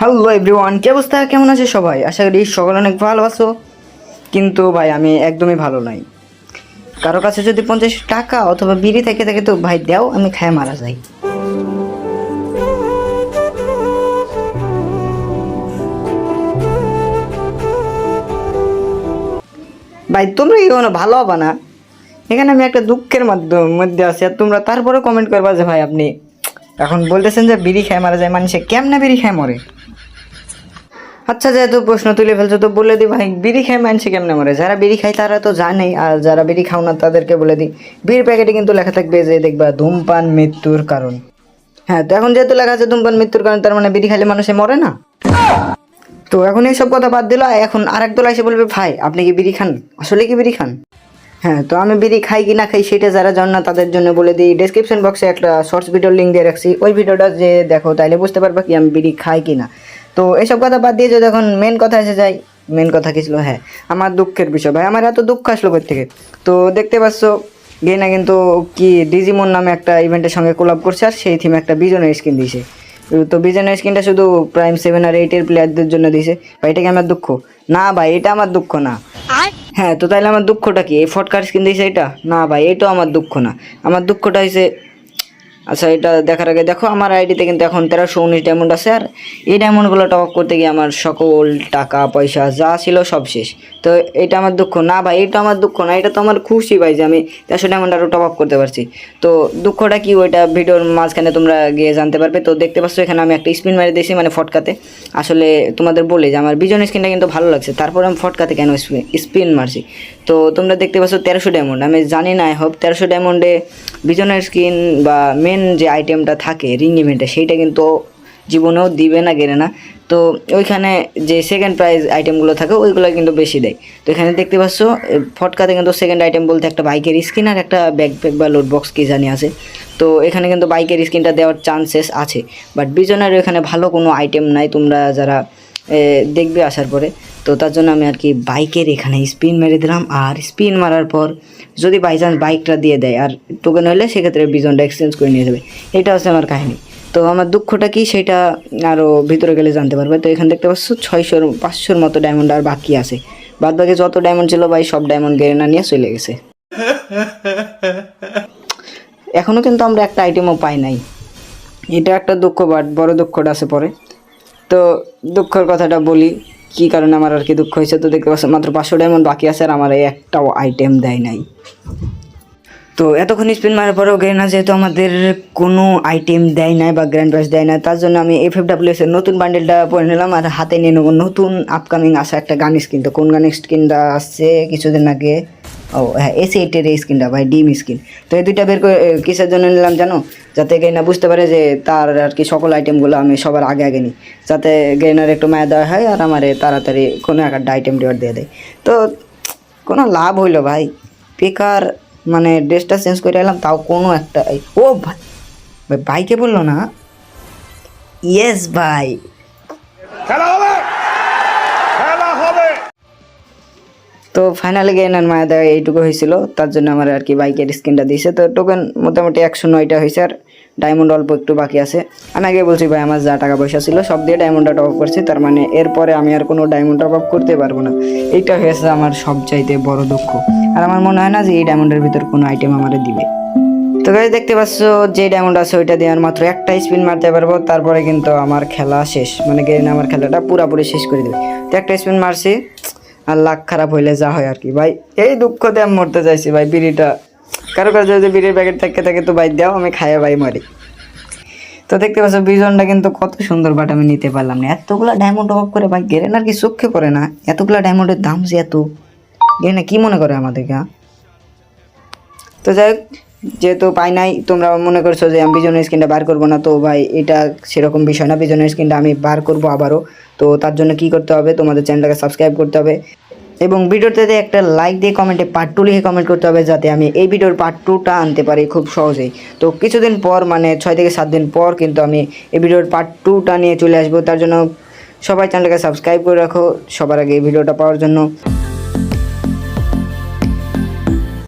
Hello everyone কি অবস্থা? কেমন আছে সবাই? আশা করি সকলে অনেক ভালো আছো। কিন্তু ভাই, আমি একদমই ভালো নাই। কারও কাছে যদি পঞ্চাশ টাকা অথবা বিড়ি থেকে থাকে তো ভাই দাও, আমি খায় মারা যাই। ভাই, তোমরা কি কোনো ভালো হবে না? এখানে আমি একটা দুঃখের মাধ্যম, মধ্যে আছি, আর তোমরা তারপরে কমেন্ট করবা যে ভাই, আপনি এখন বলতেছেন যে বিড়ি খায় মারা যায় মানুষে কেমনে বিড়ি খায় মরে? আচ্ছা যেহেতু প্রশ্ন তুলে ফেলছো, তো বলে দিই ভাই, বিড়ি খায় মানুষে কেমনে মরে? যারা বিড়ি খায় তারা তো জানেই, আর যারা বিড়ি খাও না তাদেরকে বলে দিই বিড়ির প্যাকেটে কিন্তু লেখা থাকবে যে দেখবা ধূমপান মৃত্যুর কারণ। হ্যাঁ তো এখন যেহেতু লেখা আছে ধূমপান মৃত্যুর কারণ, তার মানে বিড়ি খাইলে মানুষে মরে না? তো এখন এইসব কথা বাদ দিল এখন আরেক দল এসে বলবে, ভাই, আপনি কি বিড়ি খান? আসলে কি বিড়ি খান? হ্যাঁ তো আমি বিড়ি খাই কি না খাই সেটা যারা জান না, তাদের জন্য বলে দিই। ডেসক্রিপশন বক্সে একটা শর্টস ভিডিওর লিঙ্ক দিয়ে রাখছি। ওই ভিডিওটা যে দেখো, তাইলে বুঝতে পারবা কি আমি বিড়ি খাই কি না। তো এসব কথা বাদ দিয়ে যদি এখন মেন কথা এসে যায় মেন কথা কি ছিল? হ্যাঁ আমার দুঃখের বিষয় ভাই। আমার এত দুঃখ আসলো থেকে তো দেখতে পাচ্ছ গেনা কিন্তু কি ডিজিমন নামে একটা ইভেন্টের সঙ্গে কোলাপ করছে, আর সেই থিমে একটা বিজনের স্কিন দিয়েছে। তো বিজনের স্কিনটা শুধু প্রাইম সেভেন আর এইটের প্লেয়ারদের জন্য দিয়েছে। ভাই, এটা কি আমার দুঃখ? না ভাই, এটা আমার দুঃখ না। হ্যাঁ তো তাহলে আমার দুঃখটা কি? এই ফটকার স্কিন দিয়েছে এটা না ভাই এটাও আমার দুঃখ না। আমার দুঃখটা হয়েছে আচ্ছা এটা দেখার আগে দেখো, আমার আইডিতে কিন্তু এখন তেরোশো উনিশ ডায়মন্ড আছে, আর এই ডায়মন্ডগুলো টপ আপ করতে গিয়ে আমার সকল টাকা, পয়সা যা ছিল সব শেষ। তো এটা আমার দুঃখ। না ভাই, এটা আমার দুঃখ না, এটা তো আমার খুশি ভাই যে আমি তেরোশো ডায়মন্ড আরও টপ আপ করতে পারছি। তো দুঃখটা কি, ওইটা ভিডিওর মাঝখানে তোমরা গিয়ে জানতে পারবে। তো দেখতে পাচ্ছ, এখানে আমি একটা স্পিন মেরে দিয়েছি মানে ফটকাতে। আসলে তোমাদের বলে যে আমার বিজন স্কিনটা কিন্তু ভালো লাগছে, তারপর আমি ফটকাতে কেন স্পিন মারছি? তো তোমরা দেখতে পাচ্ছ তেরোশো ডায়মন্ড আমি জানি না হোপ তেরোশো ডায়মন্ডে বিজনের স্কিন বা মেন যে আইটেমটা থাকে রিং ইভেন্টে সেইটা কিন্তু জীবনেও দিবে না গেলে না। তো ওইখানে যে সেকেন্ড প্রাইজ আইটেমগুলো থাকে, ওইগুলো কিন্তু বেশি দেয়। তো এখানে দেখতে পাচ্ছ ফটকাতে কিন্তু সেকেন্ড আইটেম বলতে একটা বাইকের স্কিন আর একটা ব্যাকপ্যাক বা লোড বক্স কি জানি আছে। তো এখানে কিন্তু বাইকের স্কিনটা দেওয়ার চান্সেস আছে। বাট বিজনের এখানে ভালো কোনো আইটেম নাই, তোমরা যারা দেখবে আসার পরে। তো তার জন্য আমি আর কি বাইকের এখানে স্পিন মেরে দিলাম। আর স্পিন মারার পর যদি বাই চান্স বাইকটা দিয়ে দেয়, আর টোকেন হলে সেক্ষেত্রে বিজনটা এক্সচেঞ্জ করে নিয়ে যাবে। এটা হচ্ছে আমার কাহিনী। তো আমার দুঃখটা কি? সেটা আরও ভিতরে গেলে জানতে পারবে। তো এখানে দেখতে পাচ্ছ, ছয়শোর, পাঁচশোর মতো ডায়মন্ড আর বাকি আছে। বাদ বাকি যত ডায়মন্ড ছিল ভাই, সব ডায়মন্ড গেড়ে নিয়ে চলে গেছে। এখনও কিন্তু আমরা একটা আইটেমও পাই নাই। এটা একটা দুঃখ বাট বড় দুঃখটা আছে পরে। তো দুঃখের কথাটা বলি। কি কারণে আমার আর কি দুঃখ হয়েছে তো দেখতে পাচ্ছ মাত্র পাঁচশো ডায়মন্ড বাকি আছে আর আমার এই একটাও আইটেম দেয় নাই। তো এতক্ষণ স্পিন মারার পরেও গেনা যেহেতু আমাদের কোনো আইটেম দেয় নাই বা গ্র্যান্ড প্রাইজ দেয় না তার জন্য আমি এফ এফ ডাব্লিউ এর নতুন বান্ডেলটা পরে নিলাম আর হাতে নিয়ে নেব নতুন আপকামিং আসা একটা গান স্কিন তো কোন গান স্কিনটা আসছে কিছুদিন আগে? ও হ্যাঁ এসি এইটের এই স্কিনটা ভাই, ডিম স্কিন তো এই দুইটা বের করে কিসের জন্য নিলাম জানো? যাতে গেনা বুঝতে পারে যে তার আর কি সকল আইটেমগুলো আমি সবার আগে আগে নিই। যাতে গেনার একটু মায়া দেওয়া হয় আর আমার তাড়াতাড়ি কোনো একটা আইটেম ডিওয়ার দিয়ে দেয়। তো কোনো লাভ হইল, ভাই। বেকার মানে ড্রেসটা চেঞ্জ করে এলাম তাও কোনো একটা ও, ভাই ভাই, ভাইকে বলল না? ইয়েস ভাই। তো ফাইনালি গেনার মায়া দেওয়া এইটুকু হয়েছিল। তার জন্য আমার আর কি বাইকের স্ক্রিনটা দিয়েছে। তো টোকেন মোটামুটি একশো নয়টা হয়েছে আর ডায়মন্ড অল্প একটু বাকি আছে। আমি আগে বলছি ভাই, আমার যা টাকা পয়সা ছিল সব দিয়ে ডায়মন্ডটা টপ আপ করছি। তার মানে এরপরে আমি আর কোনো ডায়মন্ড টপ আপ করতে পারব না। এইটা হয়েছে আমার সবচাইতে বড় দুঃখ। আর আমার মনে হয় না যে এই ডায়মন্ডের ভিতর কোনো আইটেম আমার দিবে। তো গাইজ দেখতে পাচ্ছ, যে ডায়মন্ড আছে ওইটা দিয়ে আর মাত্র একটা স্পিন মারতে পারব। তারপরে কিন্তু আমার খেলা শেষ। মানে গেরিনা আমার খেলাটা পুরাপুরি শেষ করে দেবে। তো একটা স্পিন মারছি। আর লাখ খারাপ হইলে যা হয় আর কি। ভাই, এই দুঃখতে আমি মরতে চাইছি ভাই, বিড়িটা। কারও কাছে যদি বিড়ির প্যাকেট থাকে থাকে তো ভাই দাও, আমি খাইয়া ভাই মরি। তো দেখতে পাচ্ছ, বিজনটা কিন্তু কত সুন্দর বাট আমি নিতে পারলাম না। এতগুলা ডায়মন্ড অফ করে ভাই গেরেন আর কি চোখে পড়ে না। এতগুলা ডায়মন্ডের দাম যে এত। গেরেনা কি মনে করে আমাদেরকে হ্যাঁ? তো যাই হোক যেহেতু পাই নাই, তোমরা মনে করছ যে আমি বিজনের স্ক্রিনটা বার করব না, তো ভাই এটা সেরকম বিষয় না। বিজনের স্ক্রিনটা আমি বার করব আবারও। তো তার জন্য কি করতে হবে? তোমাদের চ্যানেলটাকে সাবস্ক্রাইব করতে হবে। এবং ভিডিওতে একটা লাইক দিয়ে কমেন্টে পার্ট টু লিখে কমেন্ট করতে হবে, যাতে আমি এই ভিডিওর পার্ট টুটা আনতে পারি খুব সহজেই। তো কিছুদিন পর মানে ছয় থেকে সাত দিন পর কিন্তু আমি এই ভিডিওর পার্ট টুটা নিয়ে চলে আসব। তার জন্য সবাই চ্যানেলটাকে সাবস্ক্রাইব করে রাখো। সবার আগে এই ভিডিওটা পাওয়ার জন্য।